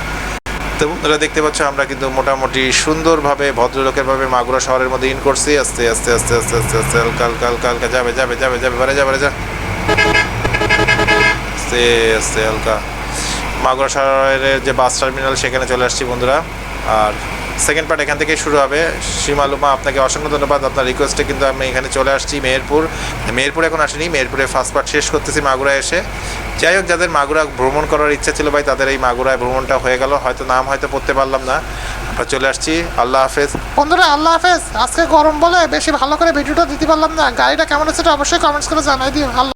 তো বন্ধুরা, দেখতে পাচ্ছ, আমরা কিন্তু মোটামুটি সুন্দরভাবে, ভদ্রলোকের ভাবে মাগুরা শহরের মধ্যে ইন করছি। আস্তে আস্তে আস্তে আস্তে আস্তে আস্তে, হালকা হালকা হালকা হালকা, যাবে যাবে যাবে যাবে, বারে যাবে যা। আস্তে আস্তে, হালকা। মাগুরা শহরের যে বাস টার্মিনাল সেখানে চলে আসছি বন্ধুরা। আর সেকেন্ড পার্ট এখান থেকে শুরু হবে। সীমালুমা আপনাকে অসংখ্য ধন্যবাদ আপনার রিকোয়েস্টে কিন্তু আমি এখানে চলে আসছি মেহেরপুর। মেহেরপুর এখন আসেনি মেহেরপুরে ফার্স্ট পার্ট শেষ করতেছি মাগুরা এসে। যাই হোক, যাদের মাগুরা ভ্রমণ করার ইচ্ছা ছিল ভাই, তাদের এই মাগুরায় ভ্রমণটা হয়ে গেল। হয়তো নাম হয়তো পড়তে পারলাম না। আমরা চলে আসছি। আল্লাহ হাফেজ। বন্ধুরা, আল্লাহ হাফেজ। আজকে গরম বলে বেশি ভালো করে ভিডিওটা দিতে পারলাম না। গাড়িটা কেমন আছে অবশ্যই কমেন্টস করে জানাই আল্লাহ